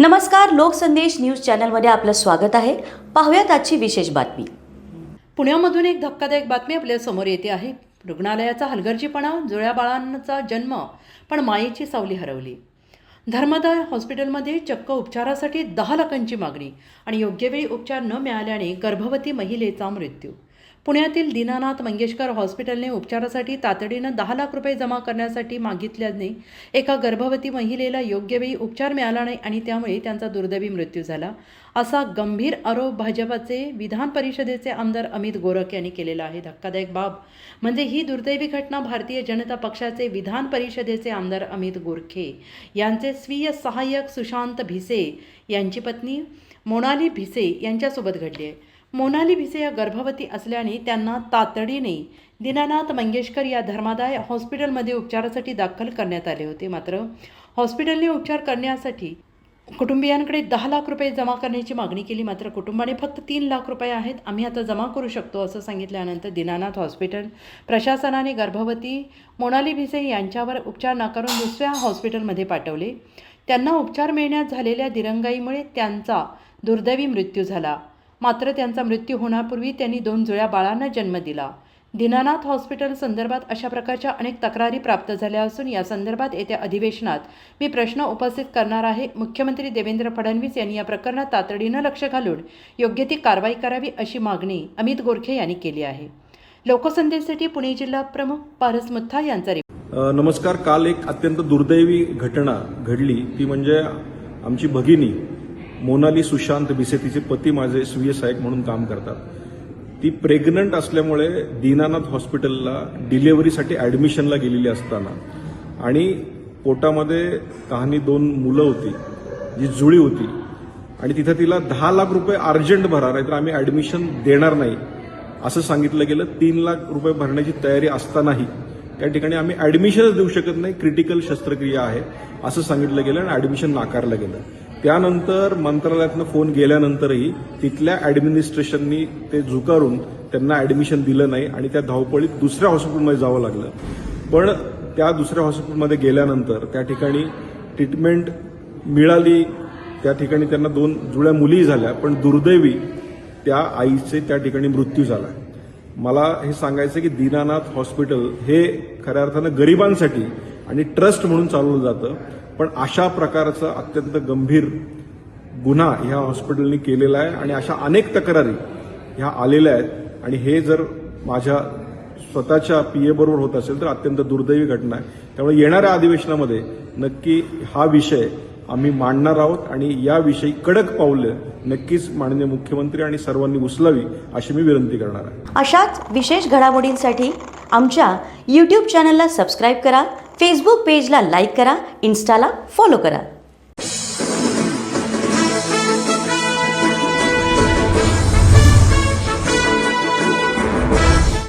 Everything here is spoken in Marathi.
नमस्कार लोकसंदेश न्यूज चॅनलमध्ये आपलं स्वागत आहे. पाहूयात आजची विशेष बातमी. पुण्यामधून एक धक्कादायक बातमी आपल्यासमोर येते आहे. रुग्णालयाचा हलगर्जीपणा जुळ्या बाळांचा जन्म पण मायेची सावली हरवली. धर्मदाय हॉस्पिटलमध्ये चक्क उपचारासाठी दहा लाखांची मागणी आणि योग्य वेळी उपचार न मिळाल्याने गर्भवती महिलेचा मृत्यू. पुण्यातील दीनानाथ मंगेशकर हॉस्पिटलने उपचारासाठी तातडीनं दहा लाख रुपये जमा करण्यासाठी मागितल्याने एका गर्भवती महिलेला योग्य वेळी उपचार मिळाला नाही आणि त्यामुळे त्यांचा दुर्दैवी मृत्यू झाला. असा गंभीर आरोप भाजपाचे विधान परिषदेचे आमदार अमित गोरख यांनी केलेला आहे. धक्कादायक बाब म्हणजे ही दुर्दैवी घटना भारतीय जनता पक्षाचे विधान परिषदेचे आमदार अमित गोरखे यांचे स्वीय सहाय्यक सुशांत भिसे यांची पत्नी मोनाली भिसे यांच्यासोबत घडली आहे. मोनाली भिसे या गर्भवती असल्याने त्यांना तातडीने दीनानाथ मंगेशकर या धर्मादाय हॉस्पिटलमध्ये उपचारासाठी दाखल करण्यात आले होते. मात्र हॉस्पिटलने उपचार करण्यासाठी कुटुंबियांकडे दहा लाख रुपये जमा करण्याची मागणी केली. मात्र कुटुंबाने फक्त तीन लाख रुपये आहेत. आम्ही आता जमा करू शकतो असं सांगितल्यानंतर दीनानाथ हॉस्पिटल प्रशासनाने गर्भवती मोनाली भिसे यांच्यावर उपचार नाकारून दुसऱ्या हॉस्पिटलमध्ये पाठवले. त्यांना उपचार मिळण्यात झालेल्या दिरंगाईमुळे त्यांचा दुर्दैवी मृत्यू झाला. मात्र त्यांचा मृत्यू होण्यापूर्वी त्यांनी दोन जुळ्या बाळांना जन्म दिला. दीनानाथ हॉस्पिटल संदर्भात अशा प्रकारच्या अनेक तक्रारी प्राप्त झाल्या असून या संदर्भात येत्या अधिवेशनात मी प्रश्न उपस्थित करणार आहे. मुख्यमंत्री देवेंद्र फडणवीस यांनी या प्रकरणात तातडीनं लक्ष घालून योग्य ती कारवाई करावी अशी मागणी अमित गोरखे यांनी केली आहे. लोकसंदेशसाठी पुणे जिल्हा प्रमुख पारस मुथा यांचा रिपोर्ट नमस्कार. काल एक अत्यंत दुर्दैवी घटना घडली. ती म्हणजे आमची भगिनी मोनाली सुशांत भिसे तिचे पती माझे स्वीय सहाय्यक म्हणून काम करतात. ती प्रेग्नंट असल्यामुळे दीनानाथ हॉस्पिटलला डिलेव्हरीसाठी ॲडमिशनला गेलेली असताना आणि पोटामध्ये कहाणी दोन मुलं होती जी जुळी होती आणि तिथं तिला दहा लाख रुपये अर्जंट भरा नाहीतर आम्ही ॲडमिशन देणार नाही. असं सांगितलं गेलं तीन लाख रुपये भरण्याची तयारी असतानाही. त्या ठिकाणी आम्ही ॲडमिशनच देऊ शकत नाही क्रिटिकल शस्त्रक्रिया आहे असं सांगितलं गेलं आणि ॲडमिशन नाकारलं गेलं. त्यानंतर मंत्रालयातनं फोन गेल्यानंतरही तिथल्या ॲडमिनिस्ट्रेशननी ते झुकारून त्यांना ॲडमिशन दिलं नाही आणि त्या धावपळीत दुसऱ्या हॉस्पिटलमध्ये जावं लागलं. पण त्या दुसऱ्या हॉस्पिटलमध्ये गेल्यानंतर त्या ठिकाणी ट्रीटमेंट मिळाली. त्या ठिकाणी त्यांना दोन जुळ्या मुलीही झाल्या पण दुर्दैवी त्या आईचे त्या ठिकाणी मृत्यू झाला. मला हे सांगायचं की दीनानाथ हॉस्पिटल हे खऱ्या अर्थानं गरिबांसाठी आणि ट्रस्ट म्हणून चालवलं जातं. पण अशा प्रकारचा अत्यंत गंभीर गुन्हा ह्या हॉस्पिटलने केलेला आहे आणि अशा अनेक तक्रारी ह्या आलेल्या आहेत. आणि हे जर माझ्या स्वतःच्या पीए बरोबर होत असेल तर अत्यंत दुर्दैवी घटना आहे. त्यामुळे येणाऱ्या अधिवेशनामध्ये नक्की हा विषय आम्ही मांडणार आहोत आणि याविषयी कडक पावलं नक्कीच माननीय मुख्यमंत्री आणि सर्वांनी उचलावी अशी मी विनंती करणार आहे. अशाच विशेष घडामोडींसाठी आमच्या यूट्यूब चॅनलला सबस्क्राईब करा. फेसबुक पेजला लाईक करा इन्स्टाला फॉलो करा.